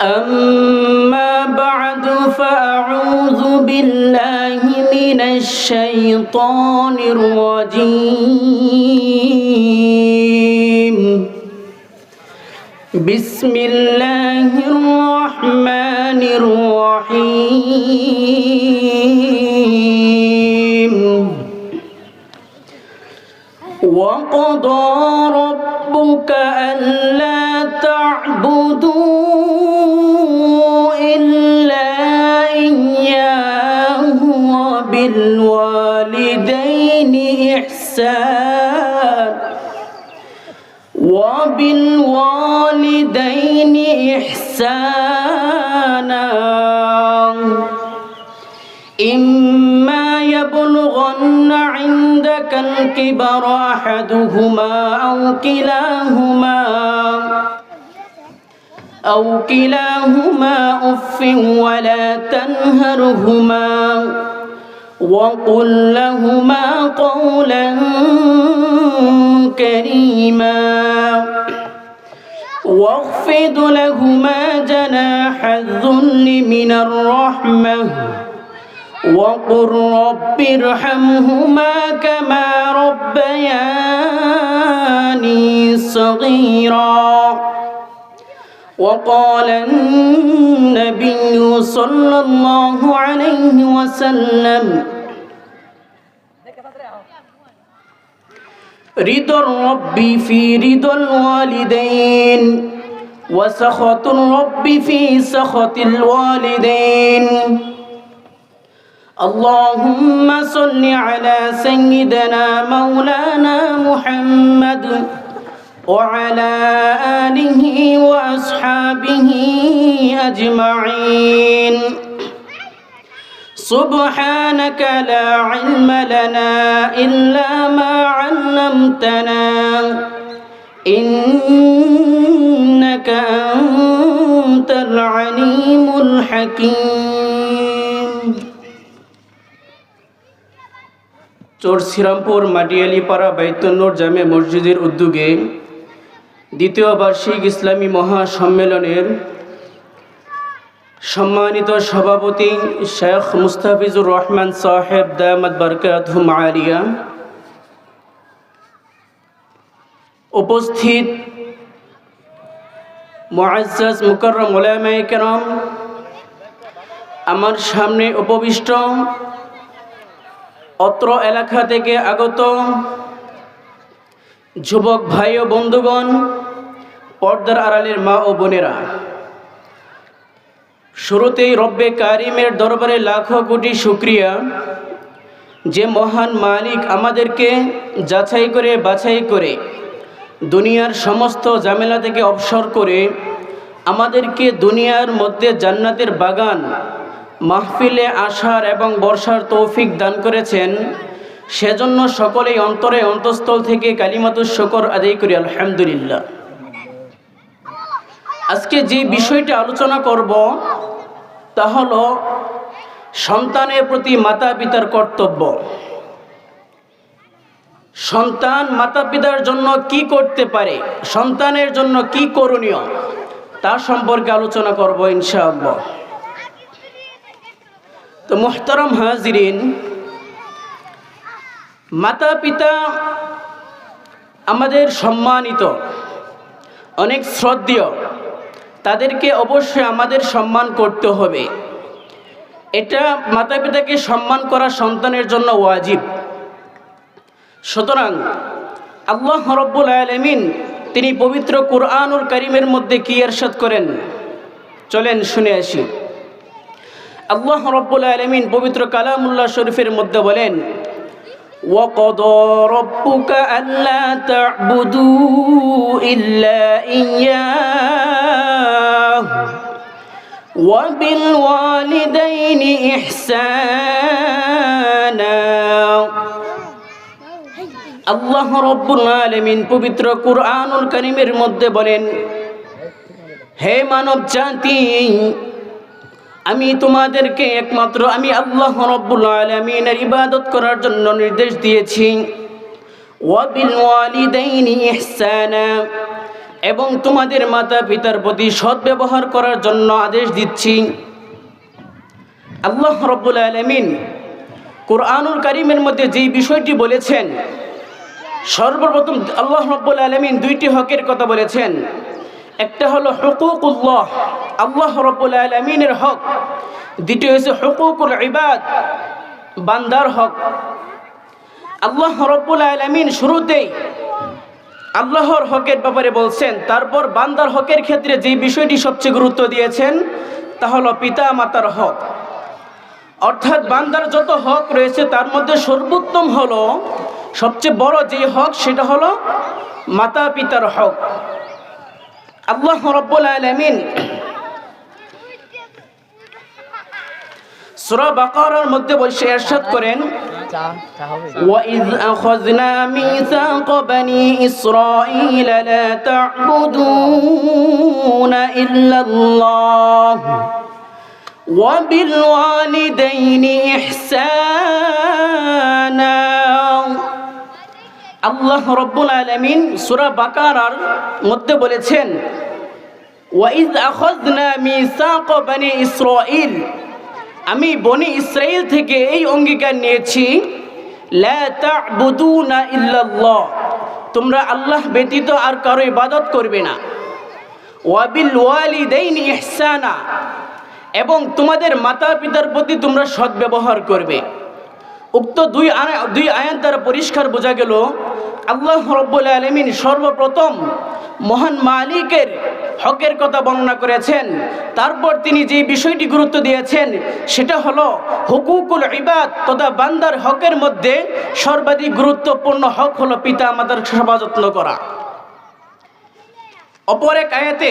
أما بعد فأعوذ بالله من الشيطان الرجيم. بسم الله الرحمن الرحيم. وقضى ربك ألا تعبدوا إلا إياه وبالوالدين إحسان. وبالوالدين إحسانا. إما يبلغن عندك الكبر أحدهما أو كلاهما. أو كلاهما أف ولا تنهرهما وقل لهما قولا كريما واخفض لهما جناح الذل من الرحمة وقل رب ارحمهما كما ربياني صغيرا وقال النبي صلى الله عليه وسلم رضا الرب في رضا الوالدين وسخط الرب في سخط الوالدين. اللهم صل على سيدنا مولانا محمد وعلى آله وأصحابه أجمعين سبحانك لا علم لنا إلا ما علمتنا إنك أنت العليم الحكيم চোর শ্রীরামপুর মাটিয়ালিপাড়া বাইতুন্নূর জামে মসজিদের উদ্যোগে দ্বিতীয় বার্ষিক ইসলামী মহাসম্মেলনের সম্মানিত সভাপতি শেখ মুস্তাফিজুর রহমান সাহেব দায়ামত বরকাতুম আলিয়া উপস্থিত মুআজ্জাজ মুকররম ওলামায়ে কেরাম, আমার সামনে উপবিষ্ট অত্র এলাকা থেকে আগত যুবক ভাই ও বন্ধুগণ পর্দার আড়ালের মা ও বোনেরা, শুরুতেই রব্বে কারিমের দরবারে লাখো কোটি শুক্রিয়া। যে মহান মালিক আমাদেরকে যাচাই করে, বাছাই করে দুনিয়ার সমস্ত ঝামেলা থেকে অবসর করে আমাদেরকে দুনিয়ার মধ্যে জান্নাতের বাগান, মাহফিলে আসার এবং বর্ষার তৌফিক দান করেছেন। সেজন্য সকলেই অন্তরে অন্তঃস্থল থেকে কালিমাতুর শকর আদায় করি, আলহামদুলিল্লাহ। আজকে যে বিষয়টা আলোচনা করব, তা হল সন্তানের প্রতি মাতা পিতার কর্তব্য। সন্তান মাতা পিতার জন্য কি করতে পারে, সন্তানের জন্য কি করণীয়, তা সম্পর্কে আলোচনা করব ইনশাআল্লাহ। তো মোহতারম হাজিরিন মাতা পিতা আমাদের সম্মানিত, অনেক শ্রদ্ধেয় তাদেরকে অবশ্যই আমাদের সম্মান করতে হবে। এটা মাতা পিতাকে সম্মান করা সন্তানের জন্য ওয়াজিব। সুতরাং আল্লাহ রব্বুল আলমিন তিনি পবিত্র কুরআনুল করিমের মধ্যে কি এরশাদ করেন? চলেন শুনে আসি। আল্লাহ রব্বুল আলমিন পবিত্র কালামুল্লাহ শরীফের মধ্যে বলেন وقضى ربك ألا تعبدوا إلا إياه وبالوالدين إحسانا আল্লাহ রব্বুল আলমিন পবিত্র কুরআনুল করিমের মধ্যে বলেন হে মানব জাতি আমি তোমাদেরকে একমাত্র আমি আল্লাহ রব্বুল আলমিনের ইবাদত করার জন্য নির্দেশ দিয়েছি। এবং তোমাদের মাতা পিতার প্রতি সদ্ব্যবহার করার জন্য আদেশ দিচ্ছি। আল্লাহ রব্বুল আলমিন কোরআনুল করিমের মধ্যে যেই বিষয়টি বলেছেন, সর্বপ্রথম আল্লাহ রব্বুল আলমিন দুইটি হকের কথা বলেছেন। একটা হলো হকুকুল্লাহ, আল্লাহ রব্বুল আলমিনের হক। দ্বিতীয় হচ্ছে হকুকুল ইবাদ, বান্দার হক। আল্লাহ রব্বুল আলমিন শুরুতেই আল্লাহর হকের ব্যাপারে বলছেন, তারপর বান্দার হকের ক্ষেত্রে যে বিষয়টি সবচেয়ে গুরুত্ব দিয়েছেন, তা হলো পিতা মাতার হক। অর্থাৎ বান্দার যত হক রয়েছে, তার মধ্যে সর্বোত্তম হলো, সবচেয়ে বড় যে হক, সেটা হলো মাতা পিতার হক। আল্লাহ রব্বুল আলমিন সুরা বাকারার মধ্যে বসে এরশাদ করেন وإذ أخذنا ميثاق بني إسرائيل لا تعبدون إلا الله وبالوالدين إحسانا আল্লাহ রব্বুল আলমিন সুরা বাকারার মধ্যে বলেছেন ওয়াইজ আখজনা বানি ইসরাইল আমি বনি ইসরাইল থেকে এই অঙ্গীকার নিয়েছি তোমরা আল্লাহ ব্যতীত আর কারও ইবাদত করবে না ওয়াবিল ওয়ালিদাইনি ইহসানা এবং তোমাদের মাতা পিতার প্রতি তোমরা সদ্ব্যবহার করবে উক্ত দুই দুই আয়াত দ্বারা পরিষ্কার বোঝা গেল, আল্লাহ রব্বুল আলমিন সর্বপ্রথম মহান মালিকের হকের কথা বর্ণনা করেছেন। তারপর তিনি যে বিষয়টি গুরুত্ব দিয়েছেন, সেটা হলো হুকুকুল ইবাদ তথা বান্দার হকের মধ্যে সর্বাধিক গুরুত্বপূর্ণ হক হলো পিতা মাতার সেবা যত্ন করা। অপর এক আয়াতে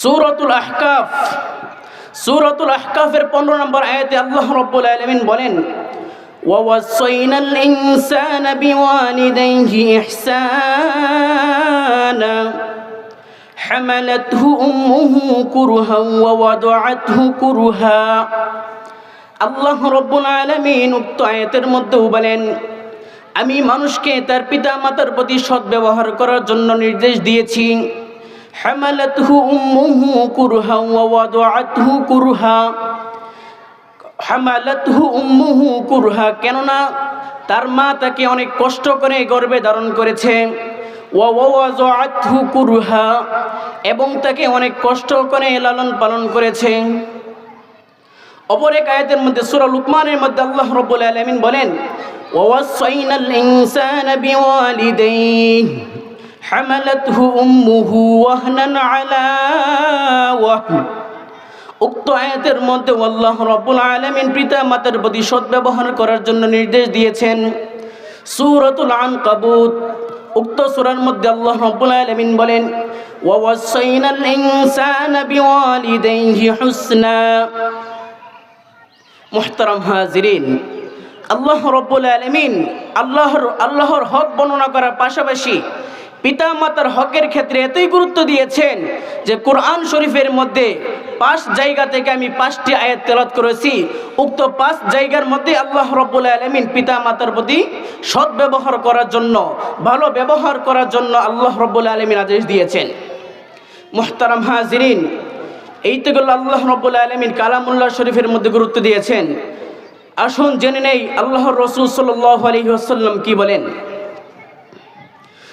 সূরাতুল আহকাফ সূরাতুল আহকাফের 15 নম্বর আয়াতে আল্লাহ রাব্বুল আলামিন বলেন ووصينا الإنسان بوالديه إحسانا حملته أمه كرها ووضعته كرها আল্লাহ রব্বুল আলমিন উক্ত আয়াতের মধ্যেও বলেন আমি মানুষকে তার পিতা মাতার প্রতি সদ্ব্যবহার করার জন্য নির্দেশ দিয়েছি হামালাতহু উম্মুহু কুরহা ওয়া ওয়াদাআতহু কুরহা। হামালাতহু উম্মুহু কুরহা কেননা তার মা তাকে অনেক কষ্ট করে গর্বে ধারণ করেছে। কুরহা এবং তাকে অনেক কষ্ট করে লালন পালন করেছে। অপর এক আয়াতের মধ্যে সূরা লুকমানের মধ্যে আল্লাহ রাব্বুল আলামিন বলেন ওয়াসাইনাল ইনসানা বিওয়ালিদাইহি। হামালাতহু উম্মুহু ওয়াহনান আলা ওয়াহন উক্ত আয়াতের মধ্যে আল্লাহ রাব্বুল আলামিন পিতা মাতার প্রতি সদ্ব্যবহার করার জন্য নির্দেশ দিয়েছেন। সূরাতুল আনকাবুত। উক্ত সূরার মধ্যে আল্লাহ রাব্বুল আলামিন বলেন ওয়াসাইনাল ইনসানা বিওয়ালিদাইহি হুসনা। মোহতারাম হাজিরিন, আল্লাহ রব্বুল আলমিন আল্লাহর আল্লাহর হক বর্ণনা করার পাশাপাশি পিতা মাতার হকের ক্ষেত্রে এতই গুরুত্ব দিয়েছেন যে কোরআন শরীফের মধ্যে পাঁচ জায়গা থেকে আমি পাঁচটি আয়াত তেলাত করেছি। উক্ত পাঁচ জায়গার মধ্যে আল্লাহ রব্বুল আলমিন পিতা মাতার প্রতি সৎ ব্যবহার করার জন্য, ভালো ব্যবহার করার জন্য আল্লাহ রব্বুল আলমিন আদেশ দিয়েছেন। মোহতারাম হাজিরিন, এই তো গেল আল্লাহ রব্বুল আলমিন কালামুল্লাহ শরীফের মধ্যে গুরুত্ব দিয়েছেন। আসুন জেনে নেই আল্লাহর রসুল সাল্লাহ আলহি আসাল্লাম কি বলেন।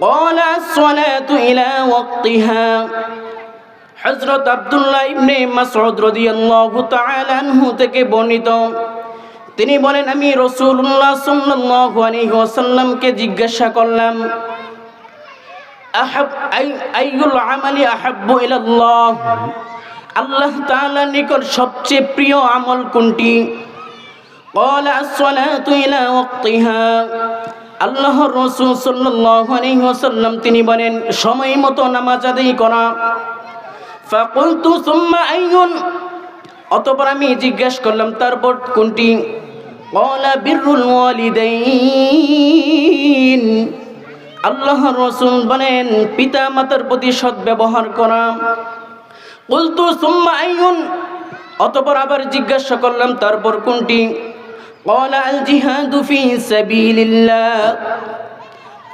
قال الصلاة إلى وقتها হজরত আব্দুল্লাহ ইবনে মাসউদ রাদিয়াল্লাহু তাআলা আনহু থেকে বর্ণিত তিনি বলেন আমি রাসূলুল্লাহ সাল্লাল্লাহু আলাইহি ওয়াসাল্লামকে জিজ্ঞাসা করলাম আহাব আই আইয়ুল আমালি আহাব্বু ইলাল্লাহ আল্লাহ তাআলার নিকট সবচেয়ে প্রিয় আমল কোনটি قال الصلاة إلى وقتها আল্লাহর রসুল ওয়াসাল্লাম তিনি বলেন, সময় মতো নামাজ আদায় করা। ফাকুলতু, সুম্মা অতঃপর আমি জিজ্ঞেস করলাম, তারপর কোনটি? কলা বিরুল ওয়ালিদাইন। আল্লাহর রসুল বলেন পিতা মাতার প্রতি সদ্ব্যবহার করা। কুলতু সুম্মা অতঃপর আবার জিজ্ঞাসা করলাম, তারপর কোনটি? قال الجهاد في سبيل الله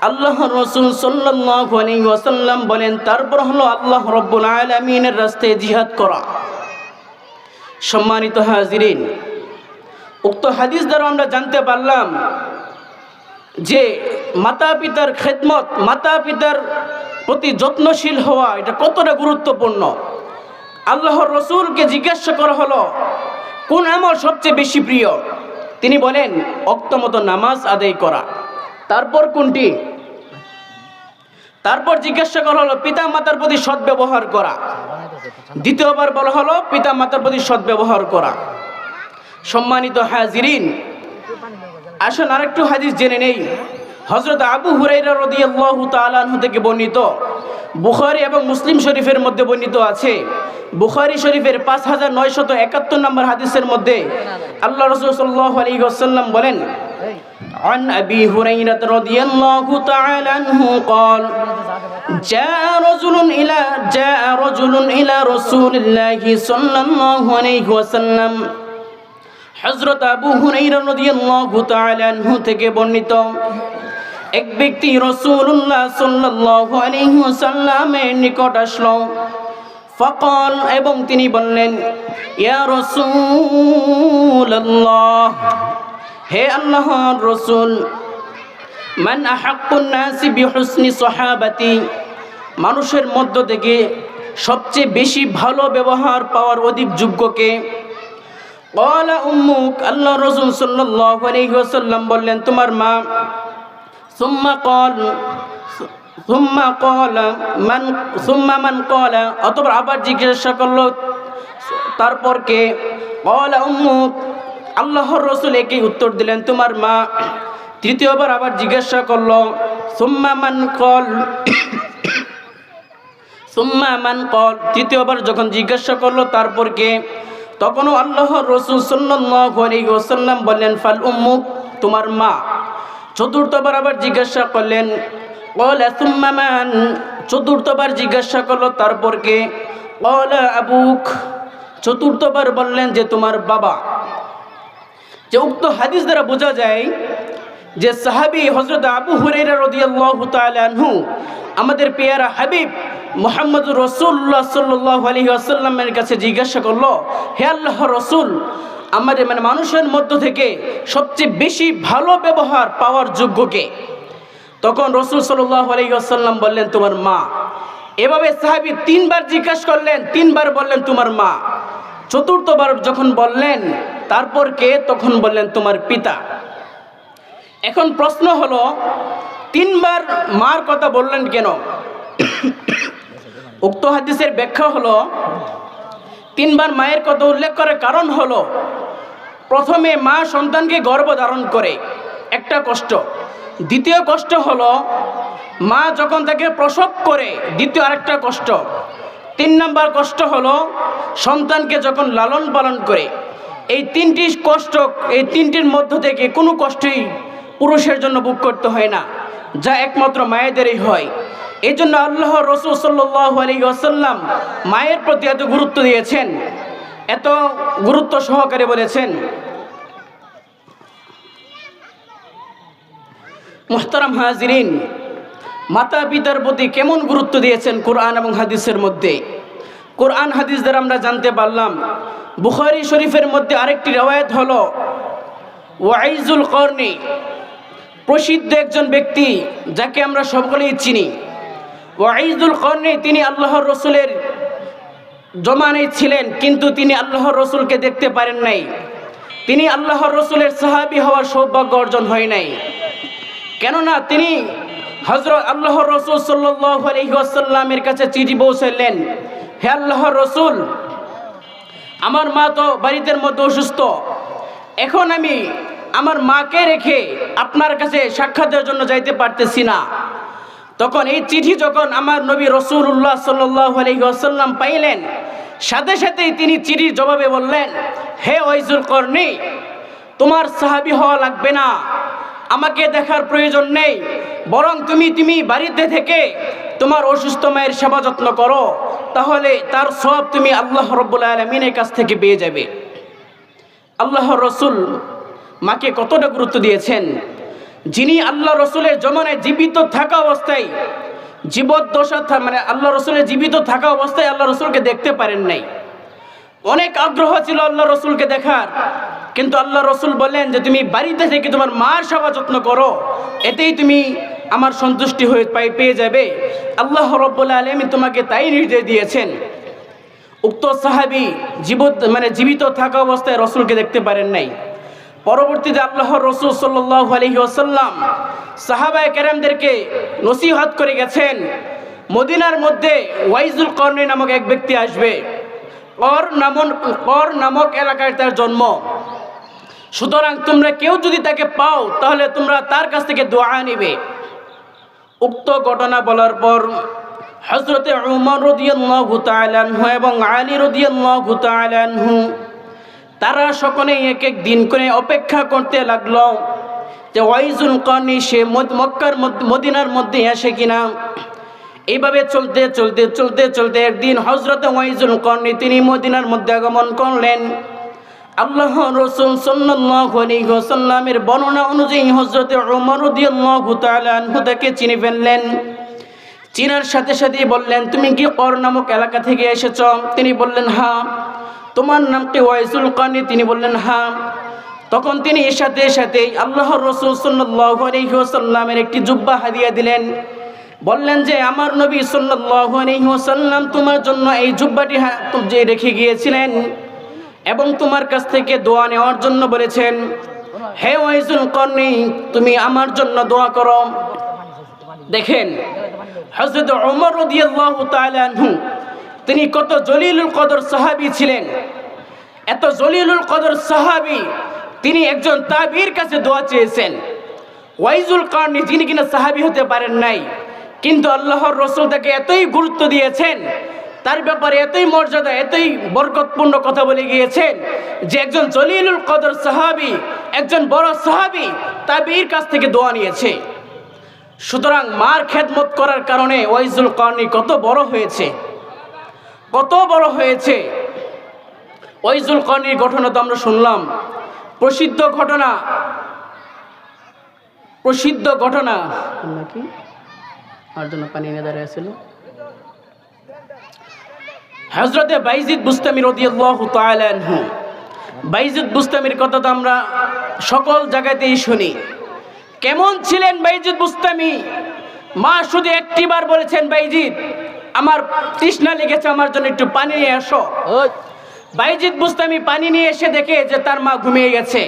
আল্লাহ রসুল সাল্লাল্লাহু আলাইহি ওয়াসাল্লাম বলেন তারপর হলো আল্লাহ রব্বুল আলামিনের রাস্তায় জিহাদ করা সম্মানিত হাজিরিন উক্ত হাদিস দ্বারা আমরা জানতে পারলাম যে মাতা পিতার খেদমত মাতা পিতার প্রতি যত্নশীল হওয়া এটা কতটা গুরুত্বপূর্ণ আল্লাহর রসুলকে জিজ্ঞাসা করা হলো কোন আমল সবচেয়ে বেশি প্রিয় তিনি বলেন, অক্তমতো নামাজ আদায় করা। তারপর কোনটি? তারপর জিজ্ঞাসা করা হলো পিতা মাতার প্রতি সদ্ব্যবহার করা। দ্বিতীয়বার বলা হলো পিতা মাতার প্রতি সদ্ব্যবহার করা। সম্মানিত হাজিরিন, আসুন আরেকটু হাদিস জেনে নেই। হজরত আবু হুরাইরা রদিয়াল্লাহু তাআলাহু থেকে বর্ণিত বুখারী এবং মুসলিম শরীফের মধ্যে বর্ণিত আছে বুখারী শরীফের পাঁচ হাজার নয়শত একাত্তর নম্বর হাদিসের মধ্যে আল্লাহ রসুল সাল্লাহ আলী ওসাল্লাম বলেন عن أبي هريرة رضي الله تعالى عنه قال جاء رجل إلى جاء رجل إلى رسول الله صلى الله عليه وسلم হজরত আবু হুরাইরা রাদিয়াল্লাহু তাআলা আনহু থেকে বর্ণিত এক ব্যক্তি রসুল্লাহ সাল্লামের নিকট আসল। ফকল, এবং তিনি বললেন, ইয়া রসুল্লাহ হে আল্লাহ রসুল, মান আহাকি বিহসনি সহাবাতি? মানুষের মধ্য থেকে সবচেয়ে বেশি ভালো ব্যবহার পাওয়ার অধিক যোগ্যকে কলা উম্মুক আল্লাহ রসুল সাল্লাহ আলহিহাসাল্লাম বললেন, তোমার মা সুম্মা কল সুম্মা কল মান, সুম্মা মান কল, অতপর আবার জিজ্ঞাসা করল, তারপর কে? কল আল্লাহর রসুল একই উত্তর দিলেন, তোমার মা। তৃতীয়বার আবার জিজ্ঞাসা করল, সুম্মা মান কল, সুম্মা মান কল। তৃতীয়বার যখন জিজ্ঞাসা করল, তারপর কে? তখনও আল্লাহর রসুল সাল্লাহ আলী ওসাল্লাম বললেন, ফাল উম্মুক তোমার মা। চতুর্থবার আবার জিজ্ঞাসা করলেন, কল চতুর্থবার জিজ্ঞাসা করল, তারপর কে? কল আবুক। চতুর্থবার বললেন যে, তোমার বাবা। যে উক্ত হাদিস দ্বারা বোঝা যায় যে, সাহাবি হজরত আবু হুরেরা রদিয়াল্লাহু আনহু, আমাদের পেয়ারা হাবিব মোহাম্মদ রসুল্লাহ সাল্লাহ আলী আসাল্লামের কাছে জিজ্ঞাসা করল, হে আল্লাহ রসুল আমাদের মানে মানুষের মধ্য থেকে সবচেয়ে বেশি ভালো ব্যবহার পাওয়ার যোগ্যকে তখন রসুল সাল্লাহ বললেন, তোমার মা। এভাবে সাহাবি তিনবার জিজ্ঞাসা করলেন, তিনবার বললেন, তোমার মা? চতুর্থবার যখন বললেন, তারপর কে? তখন বললেন, তোমার পিতা। এখন প্রশ্ন হলো, তিনবার মার কথা বললেন কেন? উক্ত হাদিসের ব্যাখ্যা হলো তিনবার মায়ের কথা উল্লেখ করার কারণ হলো, প্রথমে মা সন্তানকে গর্ভ ধারণ করে, একটা কষ্ট। দ্বিতীয় কষ্ট হলো, মা যখন তাকে প্রসব করে, দ্বিতীয় আরেকটা কষ্ট। তিন নাম্বার কষ্ট হলো, সন্তানকে যখন লালন পালন করে, এই তিনটি কষ্ট, এই তিনটির মধ্য থেকে কোনো কষ্টই পুরুষের জন্য বুক করতে হয় না, যা একমাত্র মায়েদেরই হয়। এই জন্য আল্লাহ রসুল সাল্লাহ মায়ের প্রতি এত গুরুত্ব দিয়েছেন, এত গুরুত্ব সহকারে বলেছেন। মোহতারাম হাজিরিন মাতা পিতার প্রতি কেমন গুরুত্ব দিয়েছেন কোরআন এবং হাদিসের মধ্যে? কোরআন, হাদিস দ্বারা আমরা জানতে পারলাম, বুখারি শরীফের মধ্যে আরেকটি রওয়ায়ত হল ওয়াইজুল কর্নি প্রসিদ্ধ একজন ব্যক্তি যাকে আমরা সকলেই চিনি। ওয়াইজুল কর্নে তিনি আল্লাহর রসুলের জমানে ছিলেন, কিন্তু তিনি আল্লাহর রসুলকে দেখতে পারেন নাই। তিনি আল্লাহর রসুলের সাহাবি হওয়ার সৌভাগ্য অর্জন হয় নাই। কেননা তিনি হজরত আল্লাহর রসুল সাল্লাহ আলহিহাসাল্লামের কাছে চিঠি পৌঁছাইলেন, হে আল্লাহর রসুল, আমার মা তো বাড়িতে মধ্যে অসুস্থ। এখন আমি আমার মাকে রেখে আপনার কাছে সাক্ষাতের জন্য যাইতে পারতেছি না। তখন এই চিঠি যখন আমার নবী রসুল্লাহ সাল্লাহ আলহিহাসাল্লাম পাইলেন, সাথে সাথেই তিনি চিঠির জবাবে বললেন, হে ওয়াইজুল কর্ণি, তোমার সাহাবি হওয়া লাগবে না। আমাকে দেখার প্রয়োজন নেই। বরং তুমি তুমি বাড়িতে থেকে তোমার অসুস্থ মায়ের সেবা যত্ন করো। তাহলে তার সব তুমি আল্লাহ রব্বুল আলমিনের কাছ থেকে পেয়ে যাবে। আল্লাহ রসুল মাকে কতটা গুরুত্ব দিয়েছেন? যিনি আল্লাহ রসুলের জমানায় জীবিত থাকা অবস্থায় জীবদ্দশা মানে আল্লাহ রসুলের জীবিত থাকা অবস্থায় আল্লাহ রসুলকে দেখতে পারেন নাই। অনেক আগ্রহ ছিল আল্লাহ রসুলকে দেখার, কিন্তু আল্লাহ রসুল বলেন যে, তুমি বাড়িতে থেকে তোমার মার সেবা যত্ন করো, এতেই তুমি আমার সন্তুষ্টি হয়ে পাই পেয়ে যাবে। আল্লাহ রব্বুল্লা আলমী তোমাকে তাই নির্দেশ দিয়েছেন। উক্ত সাহাবি জীবত মানে জীবিত থাকা অবস্থায় রসুলকে দেখতে পারেন নাই। পরবর্তীতে আল্লাহ রসুল আসাল্লাম সাহাবায় কেরামদেরকে নসিহত করে গেছেন, মদিনার মধ্যে ওয়াইজুল কর্ণী নামক এক ব্যক্তি আসবে। কর নামন, কর নামক এলাকায় তার জন্ম। সুতরাং তোমরা কেউ যদি তাকে পাও, তাহলে তোমরা তার কাছ থেকে দোয়া নিবে। উক্ত ঘটনা বলার পর হজরতে উমর রদিয়াল্লাহু তাআলাহু এবং আলী রদিয়াল্লাহু তাআলাহু তারা সকলেই এক এক দিন করে অপেক্ষা করতে লাগল যে ওয়াইজুল কর্নি সে মক্কার মদ- মদিনার মধ্যে আসে কিনা। এইভাবে চলতে চলতে চলতে চলতে একদিন হজরতে ওয়াইজুল কর্নি তিনি মদিনার মধ্যে আগমন করলেন। আল্লাহ রসুল সাল্লামের বর্ণনা অনুযায়ী হজরতে আনহু তাকে চিনে ফেললেন। চিনার সাথে সাথে বললেন, তুমি কি কর নামক এলাকা থেকে এসেছ? তিনি বললেন হ্যাঁ। তোমার নাম কি ওয়াইসুল কানি, তিনি বললেন হ্যাঁ। তখন তিনি সাথে সাথেই আল্লাহ রসুল ওয়াসাল্লামের একটি জুব্বা হাদিয়া দিলেন। বললেন যে, আমার নবী ওয়াসাল্লাম তোমার জন্য এই জুব্বাটি হা- যে রেখে গিয়েছিলেন এবং তোমার কাছ থেকে দোয়া নেওয়ার জন্য বলেছেন, হে ওয়াইজুল কর্নি তুমি আমার জন্য দোয়া করো। দেখেন হজরত ওমর রদিয়াল্লাহু তাআলা তিনি কত জলিলুল কদর সাহাবী ছিলেন। এত জলিলুল কদর সাহাবী তিনি একজন তাবির কাছে দোয়া চেয়েছেন। ওয়াইজুল কারণে যিনি কিনা সাহাবী হতে পারেন নাই, কিন্তু আল্লাহর রসুল তাকে এতই গুরুত্ব দিয়েছেন, তার ব্যাপারে এতই মর্যাদা, এতই বরকতপূর্ণ কথা বলে গিয়েছেন যে একজন জলিলুল কদর সাহাবী, একজন বড় সাহাবী তাবির কাছ থেকে দোয়া নিয়েছে। সুতরাং মার খেদমত করার কারণে ওয়াইজুল কর্নি কত বড় হয়েছে। কত বড় হয়েছে? ওয়াইজুল কর্নির ঘটনা তো আমরা শুনলাম। প্রসিদ্ধ ঘটনা। প্রসিদ্ধ ঘটনা। নাকি আর জন্য পানি এনে দাঁড়িয়ে ছিল। হজরতে বাইজিদ বুস্তামি রদিয়াল্লাহু তাআলা আনহু। বাইজিদ বুস্তামির কথা তো আমরা সকল জায়গাতেই শুনি। কেমন ছিলেন বাইজিদ বুস্তামি? মা শুধু একটিবার বলেছেন বাইজিদ আমার তৃষ্ণা লেগেছে আমার জন্য একটু পানি নিয়ে আসো বাইজিদ বুস্তামি পানি নিয়ে এসে দেখে যে তার মা ঘুমিয়ে গেছে।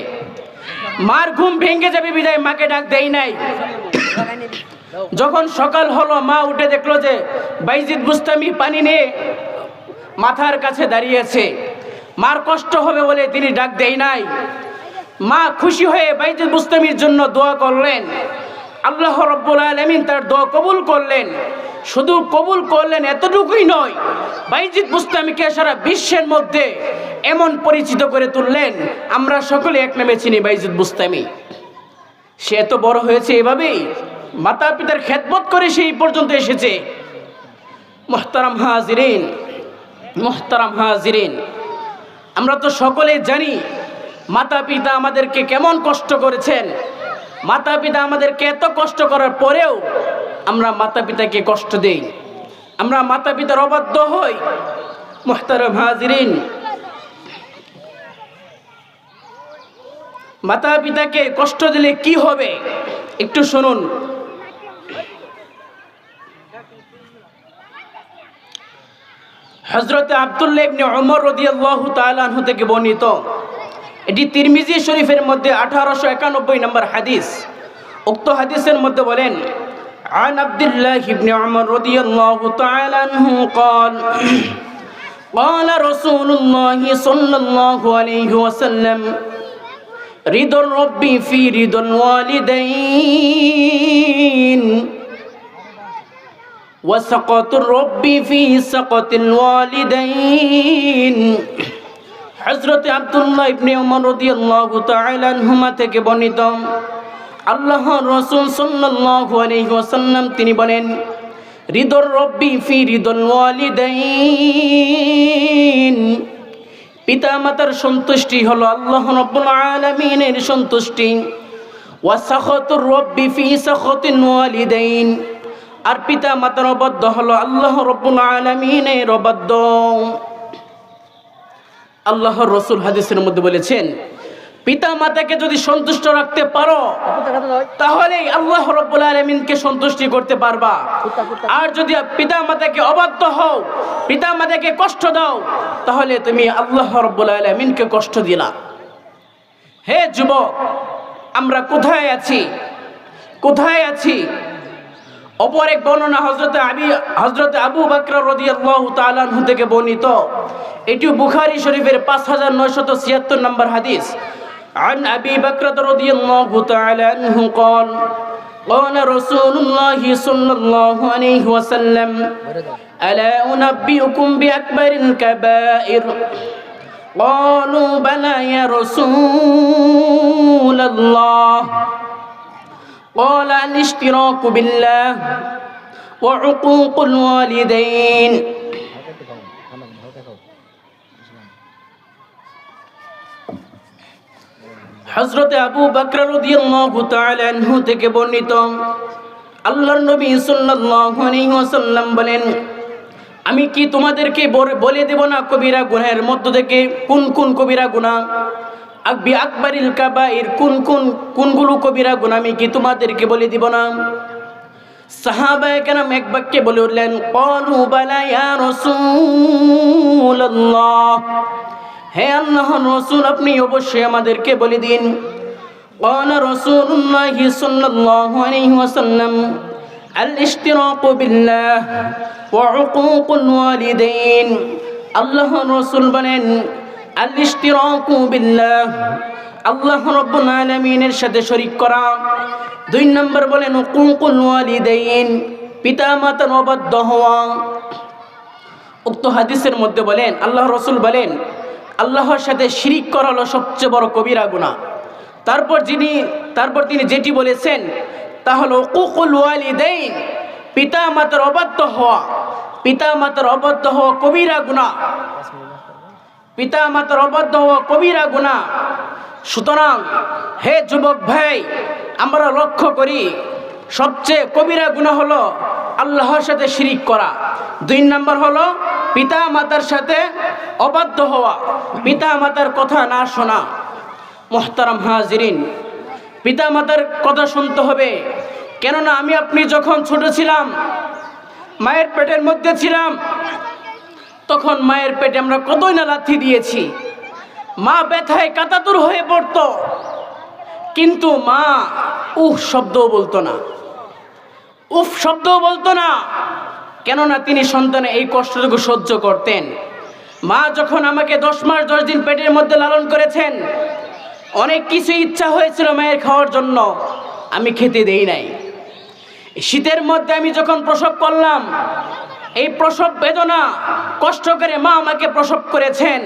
মার ঘুম ভেঙে যাবে বিদায় মাকে ডাক দেয় নাই। যখন সকাল হলো মা উঠে দেখল যে বাইজিদ বুস্তামি পানি নিয়ে মাথার কাছে দাঁড়িয়েছে মার কষ্ট হবে বলে তিনি ডাক দেয় নাই। মা খুশি হয়ে বাইজিদ বুস্তামির জন্য দোয়া করলেন। আল্লাহ রব্বুল আলমিন তার দোয়া কবুল করলেন। শুধু কবুল করলেন এতটুকুই নয় বাইজিৎ মুস্তামিকে সারা বিশ্বের মধ্যে এমন পরিচিত করে তুললেন, আমরা সকলে এক নামে চিনি বাইজিৎ মুস্তামি সে এত বড় হয়েছে এভাবেই মাতা পিতার খেদমত করে সেই পর্যন্ত এসেছে। মোহতারাম হাজিরিন মোহতারাম হাজিরিন, আমরা তো সকলে জানি মাতা পিতা আমাদেরকে কেমন কষ্ট করেছেন। মাতা পিতা আমাদেরকে এত কষ্ট করার পরেও আমরা মাতা পিতাকে কষ্ট দেই। আমরা মাতা পিতার অবাধ্য হই। মোহতারাম হাজিরিন। মাতা পিতাকে কষ্ট দিলে কি হবে? একটু শুনুন। হজরত আবদুল্লাহ থেকে বর্ণিত। এটি তিরমিজি শরীফের মধ্যে আঠারোশো একানব্বই নম্বর হাদিস। উক্ত হাদিসের মধ্যে বলেন عن عبد الله بن عمر رضي الله تعالى عنه قال قال رسول الله صلى الله عليه وسلم رضا الرب في رضا الوالدين وسقط الرب في سقط الوالدين হজরত আবদুল্লাহ ইবনে ওমর রাদিয়াল্লাহু তাআলা আনহুমা থেকে বর্ণিত আল্লাহ রাসূল সাল্লাল্লাহু আলাইহি ওয়াসাল্লাম, তিনি বলেন, রিদর রব্বি ফি রিদল ওয়ালিদাইন। পিতা মাতার সন্তুষ্টি হলো আল্লাহ রাব্বুল আলামিনের সন্তুষ্টি। ওয়া সাখাতুর রব্বি ফি সাখাতিন ওয়ালিদাইন। আর পিতা মাতার অবাধ্য হলো আল্লাহ রাব্বুল আলামিনের অবাধ্য। আল্লাহর রসুল হাদিসের মধ্যে বলেছেন পিতা মাতাকে যদি সন্তুষ্ট রাখতে পারো, তাহলে আল্লাহ রব্বুল আলমিনকে সন্তুষ্টি করতে পারবা। আর যদি পিতা মাতাকে অবাধ্য হও পিতা মাতাকে কষ্ট দাও, তাহলে তুমি আল্লাহ রব্বুল আলমিনকে কষ্ট দিলা। হে যুবক, আমরা কোথায় আছি? কোথায় আছি? অপর এক বর্ণনা হজরত আবি হজরত আবু বাকর রদিয়াল্লাহু তাআলাহু থেকে বর্ণিত। এটি বুখারী শরীফের পাঁচ হাজার নয়শত ছিয়াত্তর নম্বর হাদিস। عن أبي بكرة رضي الله تعالى عنه قال قال رسول الله صلى الله عليه وسلم ألا أنبئكم بأكبر الكبائر؟ قالوا بلى يا رسول الله. قال الاشتراك بالله وعقوق الوالدين. হজরতে আবু বকর রাদিয়াল্লাহু তাআলা আনহু থেকে বর্ণিত। আল্লাহর নবী ওয়াসাল্লাম বলেন, আমি কি তোমাদেরকে বলে দেব না কবিরা গুনাহের মধ্য থেকে? কোন কোন কবিরা গুনাহ? আকবি আকবরিল কাবাইর, কোন কোন, কোনগুলো কবিরা গুনাহ আমি কি তোমাদেরকে বলে দিব না? সাহাবায়ে কেরাম এক বাক্যে বলে উঠলেন, ক্বালু বালা ইয়া হে আল্লাহর রাসূল আপনি অবশ্যই আমাদেরকে বলে দিন قال رسول الله صلى الله عليه وسلم الاشتراك بالله وعقوق الوالدين আল্লাহ রসুল বলেন আল ইশতিরাকু বিল্লাহ আল্লাহ রব্বুল আলামিনের সাথে শরীক করা দুই নম্বর বলেন উকুকুল ওয়ালিদাইন পিতা মাতার অবাধ্য হওয়া উক্ত হাদিসের মধ্যে বলেন আল্লাহ রসুল বলেন আল্লাহর সাথে শিরিক করা হলো সবচেয়ে বড় কবিরা গুনাহ। তারপর যিনি, তারপর তিনি যেটি বলেছেন, তা হলো উকুকুল ওয়ালিদাইন পিতা মাতার অবাধ্য হওয়া। পিতা মাতার অবাধ্য হওয়া কবিরা গুনাহ। পিতা মাতার অবাধ্য হওয়া কবিরা গুণা সুতরাং, হে যুবক ভাই, আমরা লক্ষ্য করি, সবচেয়ে কবিরা গুণা হলো আল্লাহর সাথে শিরিক করা। দুই নম্বর হলো পিতা মাতার সাথে অবাধ্য হওয়া। পিতা মাতার কথা না শোনা। মোহতারাম হাজিরিন, পিতা মাতার কথা শুনতে হবে। কেননা আমি আপনি যখন ছোট ছিলাম, মায়ের পেটের মধ্যে ছিলাম, তখন মায়ের পেটে আমরা কতই না লাথি দিয়েছি। মা ব্যথায় কাতাতুর হয়ে পড়ত। কিন্তু মা উফ শব্দও বলতো না। উফ, শব্দও বলতো না। কেননা তিনি সন্তানে এই কষ্টটুকু সহ্য করতেন। মা যখন আমাকে দশ মাস, দশ দিন পেটের মধ্যে লালন করেছেন, অনেক কিছু ইচ্ছা হয়েছিল মায়ের খাওয়ার জন্য। আমি খেতে দেই নাই। শীতের মধ্যে আমি যখন প্রসব করলাম, এই প্রসব বেদনা কষ্ট করে মা আমাকে প্রসব করেছেন।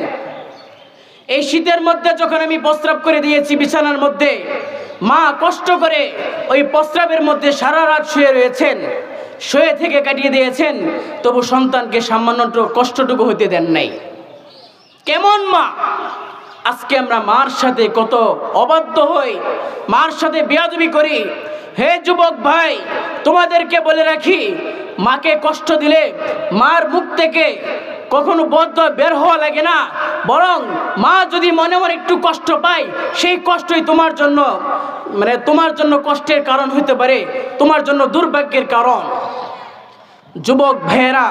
এই শীতের মধ্যে যখন আমি প্রস্রাব করে দিয়েছি বিছানার মধ্যে মা কষ্ট করে ওই প্রস্রাবের মধ্যে সারা রাত শুয়ে রয়েছেন, শুয়ে থেকে কাটিয়ে দিয়েছেন, তবু সন্তানকে সামান্য কষ্টটুকু হতে দেন নাই। কেমন মা? আজকে আমরা মার সাথে কত অবাধ্য হই, মার সাথে বেয়াদবি করি। হে যুবক ভাই, তোমাদেরকে বলে রাখি, মাকে কষ্ট দিলে মার মুখ থেকে কখনো বদ্ধ বের হওয়া লাগে না। বরং মা যদি মনে মনে একটু কষ্ট পায়, সেই কষ্টই তোমার জন্য মানে তোমার জন্য কষ্টের কারণ হতে পারে, তোমার জন্য দুর্ভাগ্যের কারণ। যুবক ভাইয়েরা,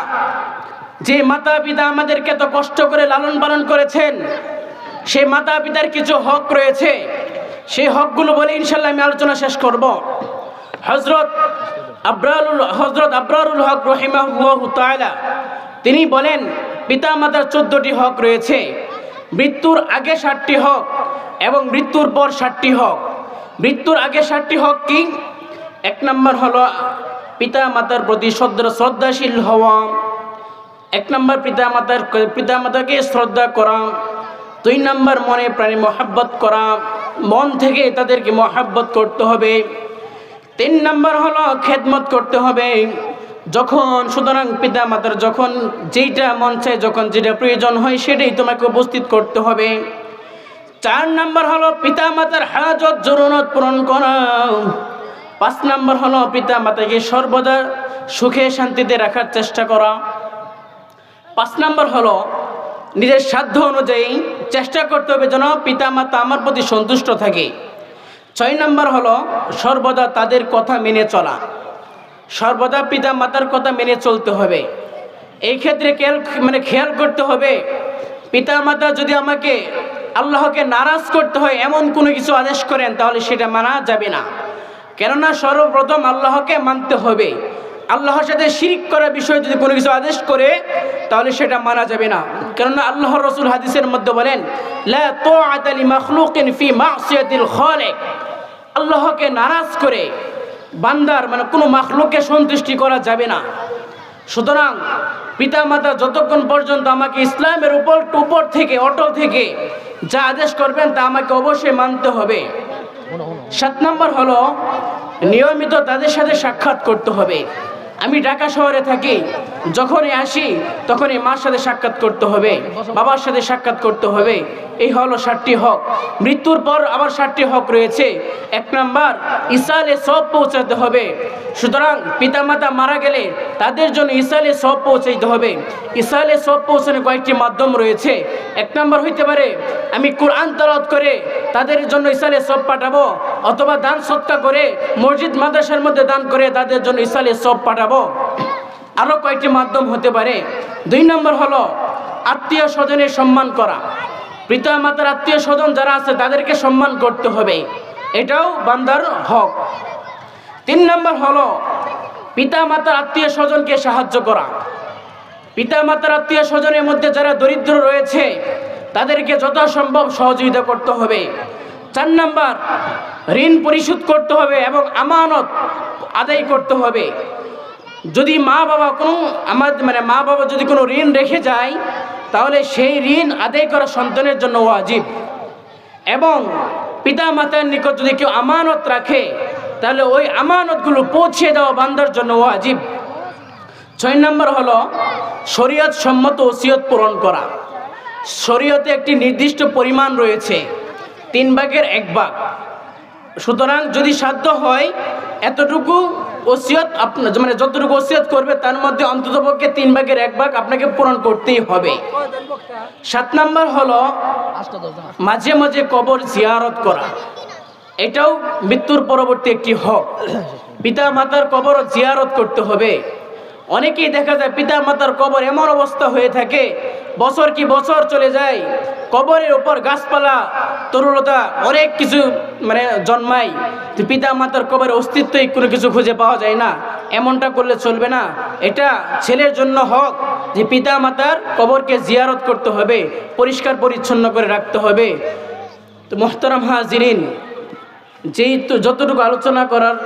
যে মাতা পিতা আমাদেরকে এত কষ্ট করে লালন পালন করেছেন সেই মাতা পিতার কিছু হক রয়েছে। সেই হকগুলো বলে ইনশাল্লাহ আমি আলোচনা শেষ করব। হজরত আবরারুল হজরত আবরারুল হক তাআলা, তিনি বলেন পিতা মাতার চোদ্দটি হক রয়েছে। মৃত্যুর আগে ষাটটি হক এবং মৃত্যুর পর ষাটটি হক। মৃত্যুর আগে ষাটটি হক কি? এক নম্বর হলো পিতা মাতার প্রতি শ্রদ্ধা শ্রদ্ধাশীল হওয়া। এক নম্বর পিতা মাতার পিতা মাতাকে শ্রদ্ধা করা। দুই নম্বর মনে প্রাণী মহাব্বত করা। মন থেকে তাদেরকে মহাব্বত করতে হবে। তিন নম্বর হলো খেদমত করতে হবে। যখন, সুতরাং পিতা মাতার যখন যেইটা মন চায়, যখন যেটা প্রয়োজন হয়, সেটাই তোমাকে উপস্থিত করতে হবে। চার নম্বর হলো পিতা মাতার হাজত জরুরত পূরণ করা। পাঁচ নম্বর হলো পিতা মাতাকে সর্বদা সুখে শান্তিতে রাখার চেষ্টা করা। পাঁচ নম্বর হলো নিজের সাধ্য অনুযায়ী চেষ্টা করতে হবে যেন পিতা মাতা আমার প্রতি সন্তুষ্ট থাকে। ছয় নম্বর হলো সর্বদা তাদের কথা মেনে চলা। সর্বদা পিতা মাতার কথা মেনে চলতে হবে। এই ক্ষেত্রে খেয়াল মানে খেয়াল করতে হবে, পিতা মাতা যদি আমাকে আল্লাহকে নারাজ করতে হয়, এমন কোনো কিছু আদেশ করেন, তাহলে সেটা মানা যাবে না। কেননা সর্বপ্রথম আল্লাহকে মানতে হবে। আল্লাহর সাথে শিরিক করার বিষয়ে যদি কোনো কিছু আদেশ করে, তাহলে সেটা মানা যাবে না। কেননা আল্লাহ রসুল হাদিসের মধ্যে বলেন আল্লাহকে নারাজ করে বান্দার মানে কোনো মাখলুককে সন্তুষ্টি করা যাবে না। সুতরাং পিতা মাতা যতক্ষণ পর্যন্ত আমাকে ইসলামের উপর উপর থেকে, অটল থেকে যা আদেশ করবেন তা আমাকে অবশ্যই মানতে হবে। সাত নম্বর হলো, নিয়মিত তাদের সাথে সাক্ষাৎ করতে হবে। আমি ঢাকা শহরে থাকি। যখনই আসি, তখনই মার সাথে সাক্ষাৎ করতে হবে, বাবার সাথে সাক্ষাৎ করতে হবে। এই হলো ষাটটি হক। মৃত্যুর পর আবার ষাটটি হক রয়েছে। এক নাম্বার ইসালে সব পৌঁছাতে হবে। সুতরাং পিতামাতা মারা গেলে তাদের জন্য ইসালে সব পৌঁছাইতে হবে। ইসালে সব পৌঁছানোর কয়েকটি মাধ্যম রয়েছে। এক নম্বর হইতে পারে, আমি কোরআন তলত করে তাদের জন্য ইসালে সব পাঠাবো, অথবা দান সৎকা করে মসজিদ, মাদ্রাসার মধ্যে দান করে তাদের জন্য ইসালে সব পাঠাবো। আরও কয়েকটি মাধ্যম হতে পারে। দুই নম্বর হলো আত্মীয় স্বজনের সম্মান করা। পিতা মাতার আত্মীয় স্বজন যারা আছে, তাদেরকে সম্মান করতে হবে। এটাও বান্দার হক। তিন নম্বর হলো পিতা মাতার আত্মীয় স্বজনকে সাহায্য করা। পিতা মাতার আত্মীয় স্বজনের মধ্যে যারা দরিদ্র রয়েছে, তাদেরকে যথাসম্ভব সহযোগিতা করতে হবে। চার নাম্বার, ঋণ পরিশোধ করতে হবে এবং আমানত আদায় করতে হবে। যদি মা বাবা কোনো আমার মানে মা বাবা যদি কোনো ঋণ রেখে যায়, তাহলে সেই ঋণ আদায় করা সন্তানের জন্য ওয়াজিব। এবং পিতা মাতার নিকট যদি কেউ আমানত রাখে, তাহলে ওই আমানতগুলো পৌঁছে দেওয়া বান্দার জন্য ওয়াজিব। ছয় নম্বর হলো শরীয়ত সম্মত ওসিয়ত পূরণ করা। শরীয়তে একটি নির্দিষ্ট পরিমাণ রয়েছে, তিন ভাগের এক ভাগ। সুতরাং যদি সাধ্য হয় এতটুকু ওসিয়ত আপনার মানে যতটুকু ওসিয়ত করবে তার মধ্যে অন্তত পক্ষে তিন ভাগের এক ভাগ আপনাকে পূরণ করতেই হবে। সাত নাম্বার হলো মাঝে মাঝে কবর জিয়ারত করা। এটাও মৃত্যুর পরবর্তী একটি হক। পিতা মাতার কবর জিয়ারত করতে হবে। অনেকেই দেখা যায় পিতা মাতার কবর এমন অবস্থা হয়ে থাকে। বছর কি বছর চলে যায়, কবরের উপর গাছপালা তরুলতা অনেক কিছু মানে জন্মায়। পিতা মাতার কবরের অস্তিত্বই কোনো কিছু খুঁজে পাওয়া যায় না, এমনটা করলে চলবে না। এটা ছেলের জন্য হক যে পিতা মাতার কবরকে জিয়ারত করতে হবে, পরিষ্কার পরিচ্ছন্ন করে রাখতে হবে। তো মোহতারাম হাজিরিন, যেই তো যতটুকু আলোচনা করার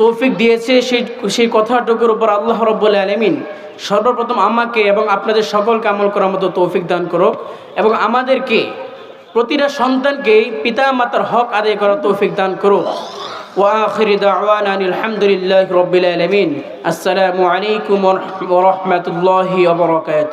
তৌফিক দিয়েছে সেই সেই কথাটুকুর উপর আল্লাহ রব্বুল আলমিন সর্বপ্রথম আমাকে এবং আপনাদের সকলকে আমল করার মতো তৌফিক দান করো এবং আমাদেরকে প্রতিটা সন্তানকে পিতা মাতার হক আদায় করার তৌফিক দান করো আলহামদুলিল্লাহ রবিলাম আসসালামু আলাইকুম রহমতুল্লাহ বরকাত